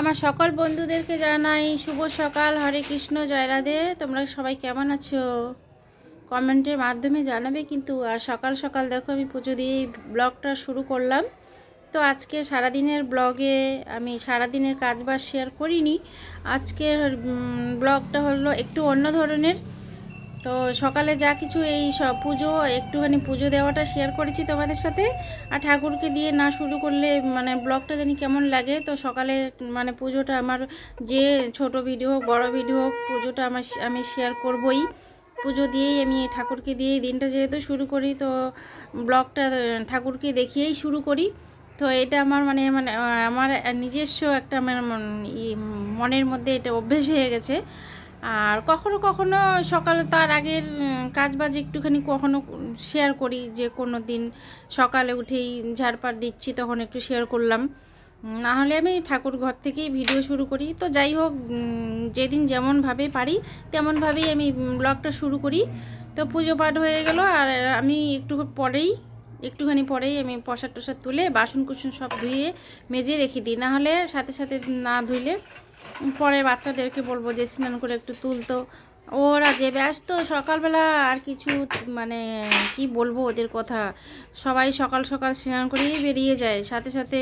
আমার সকল বন্ধুদেরকে জানাই শুভ সকাল, হরে কৃষ্ণ জয়রাধে তোমরা সবাই কেমন আছো? কমেন্টের মাধ্যমে জানাবে কিন্তু। আর সকাল সকাল দেখো, আমি পুজো দিয়ে ব্লগটা শুরু করলাম। তো আজকে সারাদিনের ব্লগে আমি সারাদিনের কাজবাজ শেয়ার করিনি। আজকের ব্লগটা হলো একটু অন্য ধরনের। তো সকালে যা কিছু এই সব পুজো, একটুখানি পুজো দেওয়াটা শেয়ার করেছি তোমাদের সাথে। আর ঠাকুরকে দিয়ে না শুরু করলে মানে ব্লগটা জানি কেমন লাগে? তো সকালে মানে পুজোটা আমার যে ছোট ভিডিও হোক, বড় ভিডিও হোক, পুজোটা আমার আমি শেয়ার করবই। পুজো দিয়েই আমি ঠাকুরকে দিয়েই দিনটা যেহেতু শুরু করি, তো ব্লগটা ঠাকুরকে দেখিয়েই শুরু করি। তো এটা আমার মানে মানে আমার নিজস্ব একটা মানে মন- মনের মধ্যে এটা অভ্যেস হয়ে গেছে। আর কখনো কখনো সকালে তার আগের কাজ বাজ একটুখানি কখনো শেয়ার করি যে কোনো দিন সকালে উঠেই ঝাড়পাড় দিচ্ছি, তখন একটু শেয়ার করলাম। না হলে আমি ঠাকুর ঘর থেকেই ভিডিও শুরু করি। তো যাই হোক যেদিন যেমনভাবে পারি, তেমনভাবেই আমি ব্লগটা শুরু করি। তো পুজো পাঠ হয়ে গেল, আর আমি একটু পরেই, একটুখানি পরেই আমি প্রসাদ টসাদ তুলে বাসন কুসন সব ধুয়ে মেজে রেখে দিই। না হলে সাথে সাথে না ধুইলে পরে বাচ্চাদেরকে বলব যে স্নান করে একটু তুলতো। ওরা যে ব্যস্ত, সকালবেলা আর কিছু মানে কি বলব ওদের কথা। সবাই সকাল সকাল স্নান করেই বেরিয়ে যায়। সাথে সাথে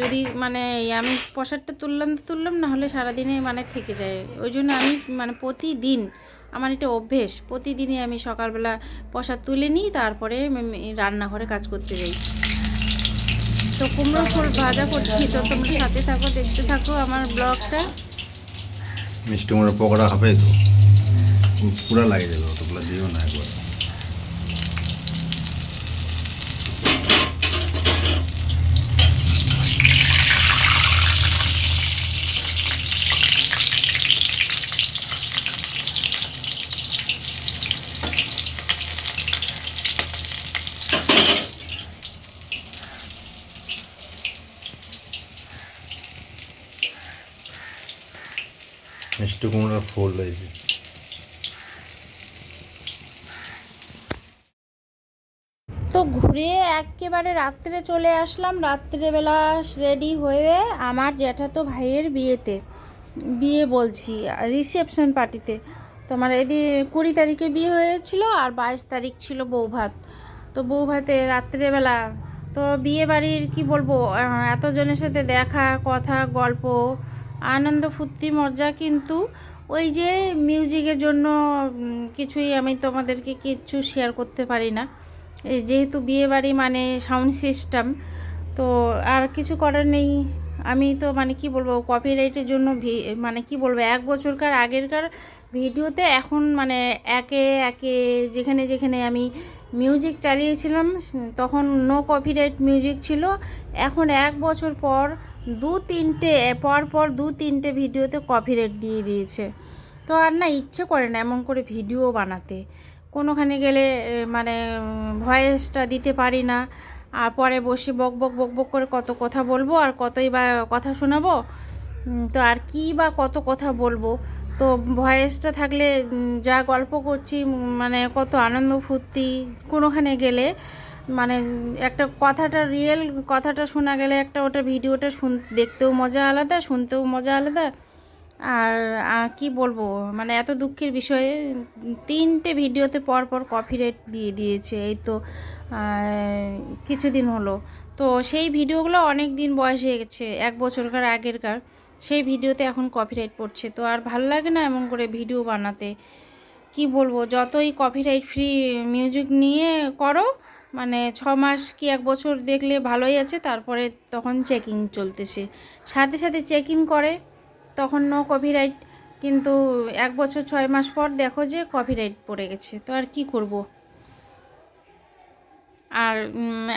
যদি মানে আমি প্রসাদটা তুললাম তো তুললাম না হলে সারাদিনে মানে থেকে যায়। ওই জন্য আমি মানে প্রতিদিন, আমার এটা অভ্যেস, প্রতিদিনই আমি সকালবেলা প্রসাদ তুলে নিই, তারপরে রান্নাঘরে কাজ করতে যাই। তো কুমড়ো ফুল ভাজা করছি, তো তোমরা সাথে থাকো, দেখতে থাকো আমার ব্লগটা। মিষ্টি কুমড়ো পকোড়া হবে তো। পুরা লাগে যাবে অতগুলো, দিও না একবার। মিষ্টি কুমড়োর ফুল হয়েছে তো ঘুরে একেবারে রাত্রে চলে আসলাম। রাত্রেবেলা রেডি হয়ে আমার জ্যাঠাতো ভাইয়ের বিয়েতে। বিয়ে বলছি রিসেপশন পার্টিতে তোমার এদিন কুড়ি তারিখে বিয়ে হয়েছিল আর বাইশ তারিখ ছিল বৌভাত। তো বৌভাতে রাত্রেবেলা, তো বিয়ে বাড়ির কি বলব এতজনের সাথে দেখা, কথা, গল্প আনন্দ ফুর্তি, মজা, কিন্তু ওই যে মিউজিকের জন্য কিছুই আমি তোমাদেরকে কিচ্ছু শেয়ার করতে পারি না। যেহেতু বিয়েবাড়ি মানে সাউন্ড সিস্টেম তো আর কিছু করার নেই। আমি তো মানে কি বলব কপিরাইটের জন্য মানে কি বলব, এক বছরকার আগেরকার ভিডিওতে এখন মানে একে একে যেখানে যেখানে আমি মিউজিক চালিয়েছিলাম, তখন নো কপিরাইট মিউজিক ছিল। এখন এক বছর পর দু তিনটে, পর পর দু তিনটে ভিডিওতে কপিরাইট দিয়ে দিয়েছে। তো আর না, ইচ্ছে করে না এমন করে ভিডিও বানাতে। কোনোখানে গেলে মানে ভয়েসটা দিতে পারি না। আর পরে বসে বক বক বক বক করে কত কথা বলব আর কতই বা কথা শোনাবো। তো আর কি বা কত কথা বলব? তো ভয়েসটা থাকলে যা গল্প করছি মানে কত আনন্দ ফুর্তি, কোনোখানে গেলে মানে একটা কথাটা রিয়েল কথাটা শোনা গেলে একটা ওটা ভিডিওটা শুন, দেখতেও মজা আলাদা, শুনতেও মজা আলাদা। আর কি বলব? মানে এত দুঃখের বিষয়ে তিনটে ভিডিওতে পর পর কপিরাইট দিয়ে দিয়েছে। এই তো কিছুদিন হলো। তো সেই ভিডিওগুলো অনেক দিন বয়স হয়ে গেছে, এক বছরকার আগেরকার। সেই ভিডিওতে এখন কপিরাইট পড়ছে। তো আর ভালো লাগে না এমন করে ভিডিও বানাতে? কি বলব? যতই কপিরাইট ফ্রি মিউজিক নিয়ে করো মানে ছ মাস কি এক বছর দেখলে ভালোই আছে, তারপরে তখন চেকিং চলতেছে। সাথে সাথে চেকিং করে, তখন নো কপিরাইট কিন্তু এক বছর ছয় মাস পর দেখো যে কপিরাইট পড়ে গেছে, তো আর কি করব? আর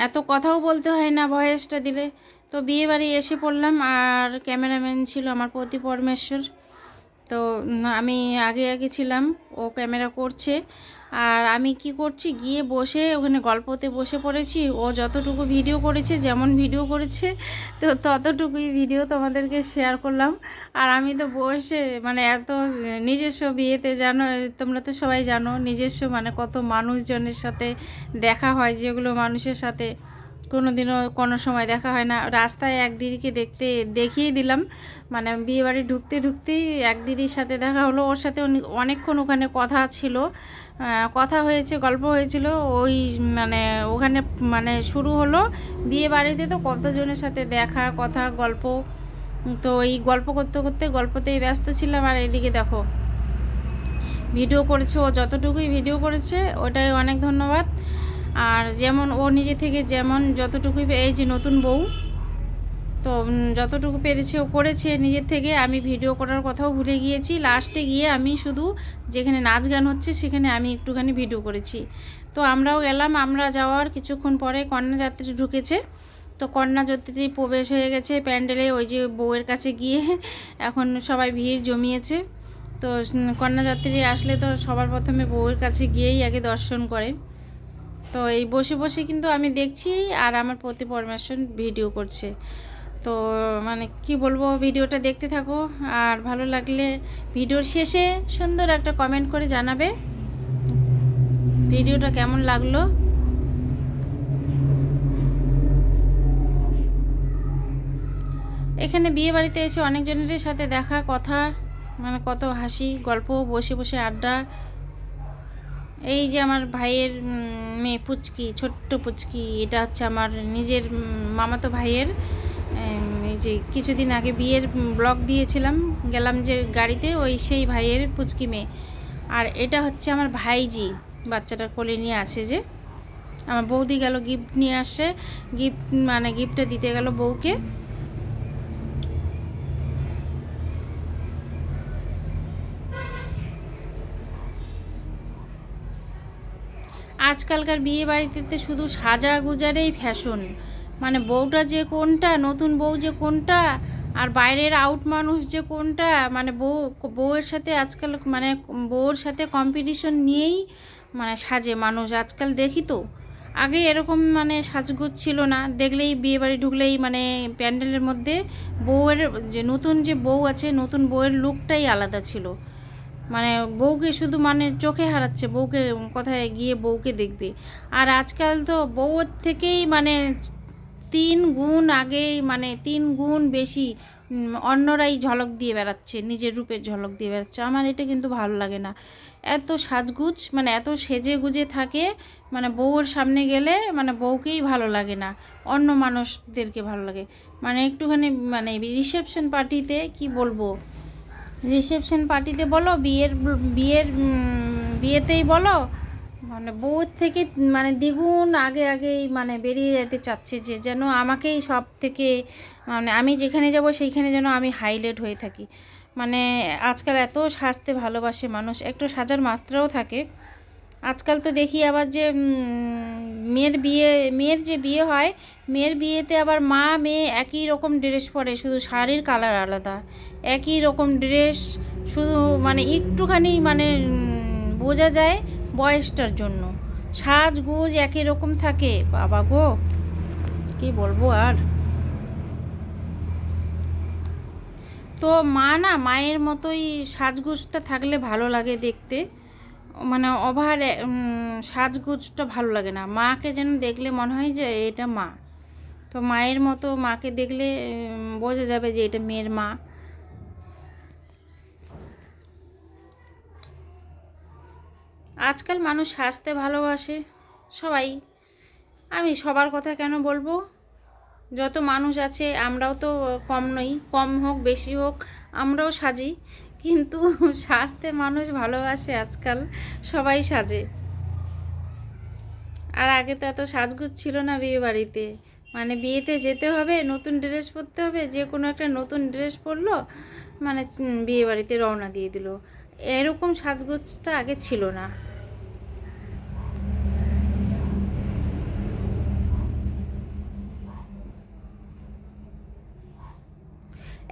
এত কথাও বলতে হয় না ভয়েসটা দিলে। তো বিয়ে বাড়ি এসে পড়লাম, আর ক্যামেরাম্যান ছিল আমার প্রতি পরমেশ্বর তো আমি আগে আগে ছিলাম, ও ক্যামেরা করছে। আর আমি কি করছি, গিয়ে বসে ওখানে গল্পতে বসে পড়েছি। ও যতটুকু ভিডিও করেছে, যেমন ভিডিও করেছে, তো ততটুকুই ভিডিও তোমাদেরকে শেয়ার করলাম। আর আমি তো বসে মানে এত নিজস্ব বিয়েতে জানো, তোমরা তো সবাই জানো, নিজস্ব মানে কত মানুষজনের সাথে দেখা হয়, যেগুলো মানুষের সাথে। কোনো দিনও কোনো সময় দেখা হয় না। রাস্তায় এক দিদিকে দেখতে, দেখিয়ে দিলাম। মানে বিয়ে বাড়ি ঢুকতে ঢুকতেই এক দিদির সাথে দেখা হলো। ওর সাথে অনেক- অনেকক্ষণ ওখানে কথা ছিল। কথা হয়েছে, গল্প হয়েছিল। ওই মানে ওখানে মানে শুরু হলো। বিয়ে বাড়িতে তো কতজনের সাথে দেখা, কথা, গল্প? তো এই গল্প করতে করতে গল্পতেই ব্যস্ত ছিলাম। আর এদিকে দেখো, ভিডিও করেছে ও, যতটুকুই ভিডিও করেছে, ওটাই অনেক ধন্যবাদ। আর যেমন ও নিজে থেকে যেমন যতটুকুই এই যে নতুন বউ, তো যতটুকু পেরেছে ও করেছে নিজের থেকে, আমি ভিডিও করার কথাও ভুলে গিয়েছি। লাস্টে গিয়ে আমি শুধু যেখানে নাচ গান হচ্ছে, সেখানে আমি একটুখানি ভিডিও করেছি। তো আমরাও গেলাম, আমরা যাওয়ার কিছুক্ষণ পরে কন্যাযাত্রী ঢুকেছে। তো কন্যাযাত্রী প্রবেশ হয়ে গেছে প্যান্ডেলে, ওই যে বউয়ের কাছে গিয়ে এখন সবাই ভিড় জমিয়েছে। তো কন্যাযাত্রী আসলে তো সবার প্রথমে বউয়ের কাছে গিয়েই আগে দর্শন করে। তো এই বসে বসে কিন্তু আমি দেখছি আর আমার প্রতি পরমেশন ভিডিও করছে। তো মানে কি বলব, ভিডিওটা দেখতে থাকো আর ভালো লাগলে ভিডিওর শেষে সুন্দর একটা কমেন্ট করে জানাবে ভিডিওটা কেমন লাগল। এখানে বিয়ে বাড়িতে এসে অনেকজনের সাথে দেখা, কথা মানে কত হাসি, গল্প, বসে বসে আড্ডা এই যে আমার ভাইয়ের মেয়ে পুচকি, ছোট্ট পুচকি, এটা হচ্ছে আমার নিজের মামাতো ভাইয়ের এই যে কিছুদিন আগে বিয়ের ব্লগ দিয়েছিলাম, গেলাম যে গাড়িতে ওই সেই ভাইয়ের পুচকি মেয়ে। আর এটা হচ্ছে আমার ভাইজি, বাচ্চাটা কোলে নিয়ে আছে যে। আমার বৌদি গেল গিফট নিয়ে আসে, গিফট মানে গিফটটা দিতে গেল বউকে। আজকালকার বিয়ে বাড়িতে শুধু সাজা গুজারেই ফ্যাশন মানে বউটা যে কোনটা, নতুন বউ যে কোনটা, আর বাইরের আউট মানুষ যে কোনটা মানে বউ, বউয়ের সাথে আজকাল মানে বউয়ের সাথে কম্পিটিশন নিয়েই মানে সাজে মানুষ। আজকাল দেখি তো, আগে এরকম মানে সাজগোজ ছিল না। দেখলেই বিয়ে বাড়ি ঢুকলেই মানে প্যান্ডেলের মধ্যে বউয়ের যে নতুন যে বউ আছে, নতুন বউয়ের লুকটাই আলাদা ছিল। মানে বউকে শুধু মানে চোখে হারাচ্ছে, বউকে কোথায় গিয়ে বউকে দেখবে। আর আজকাল তো বউয়ের থেকেই মানে তিন গুণ আগেই মানে তিন গুণ বেশি অন্যরাই ঝলক দিয়ে বেড়াচ্ছে, নিজের রূপের ঝলক দিয়ে বেড়াচ্ছে। আমার এটা কিন্তু ভালো লাগে না। এত সাজগুজ মানে এত সেজে গুজে থাকে মানে বউয়ের সামনে গেলে মানে বউকেই ভালো লাগে না, অন্য মানুষদেরকে ভালো লাগে। মানে একটুখানি মানে রিসেপশন পার্টিতে কি বলব? রিসেপশন পার্টিতে বলো, বিয়ের বিয়ের বিয়েতেই বলো মানে বউর থেকে মানে দ্বিগুণ আগে আগেই মানে বেরিয়ে যেতে চাচ্ছে যে যেন আমাকেই সব থেকে মানে আমি যেখানে যাব সেইখানে যেন আমি হাইলাইট হয়ে থাকি। মানে আজকাল এত সাজতে ভালোবাসে মানুষ, একটু সাজার মাত্রাও থাকে। আজকাল তো দেখি আবার যে মেয়ের বিয়ে, মেয়ের যে বিয়ে হয়, মেয়ের বিয়েতে আবার মা, মেয়ে একই রকম ড্রেস পরে, শুধু শাড়ির কালার আলাদা। একই রকম ড্রেস, শুধু মানে একটুখানি মানে বোঝা যায় বয়সটার জন্য। সাজগোজ একই রকম থাকে। বাবা গো, কি বলব আর? তো মা না মায়ের মতোই সাজগোজটা থাকলে ভালো লাগে দেখতে। মানে ওভার সাজগোজটা ভালো লাগে না। মাকে যেন দেখলে মনে হয় যে এটা মা। তো মায়ের মতো মাকে দেখলে বোঝা যাবে যে এটা মেয়ের মা। আজকাল মানুষ সাজতে ভালোবাসে সবাই। আমি সবার কথা কেন বলব? যত মানুষ আছে, আমরাও তো কম নই। কম হোক, বেশি হোক, আমরাও সাজি। কিন্তু সাজতে মানুষ ভালোবাসে আজকাল সবাই সাজে। আর আগে তো এত সাজগুজ ছিল না বিয়ে বাড়িতে। মানে বিয়েতে যেতে হবে, নতুন ড্রেস পরতে হবে, যে কোনো একটা নতুন ড্রেস পরলো মানে বিয়ে বাড়িতে রওনা দিয়ে দিল। এরকম সাজগোজটা আগে ছিল না।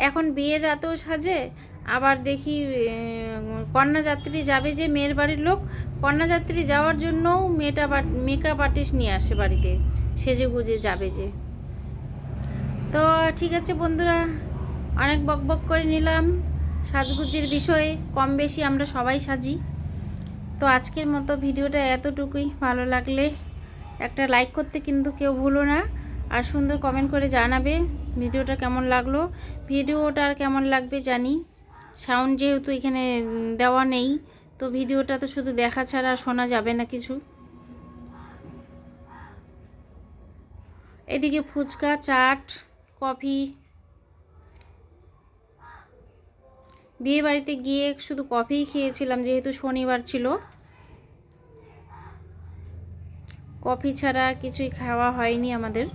এখন বিয়ের রাতেও সাজে আবার দেখি কন্যাযাত্রী যাবে যে মেয়ের বাড়ির লোক কন্যাযাত্রী যাওয়ার জন্যও মেয়েটা মেকআপ আর্টিস্ট নিয়ে আসে বাড়িতে, সেজে গুজে যাবে যে। তো ঠিক আছে বন্ধুরা, অনেক বক বক করে নিলাম। সাজগুজির বিষয়ে কম বেশি আমরা সবাই সাজি। তো আজকের মতো ভিডিওটা এতটুকুই। ভালো লাগলে একটা লাইক করতে কিন্তু কেউ ভুলো না। আর সুন্দর কমেন্ট করে জানাবে ভিডিওটা কেমন লাগল। ভিডিওটা আর কেমন লাগবে জানি সাউন্ড যেহেতু এখানে দেওয়া নেই, তো ভিডিওটা তো শুধু দেখা ছাড়া শোনা যাবে না কিছু। এদিকে ফুচকা, চাট, কফি। বিয়ে বাড়িতে গিয়ে শুধু কফিই খেয়েছিলাম, যেহেতু শনিবার ছিল। কফি ছাড়া কিছুই খাওয়া হয়নি আমাদের।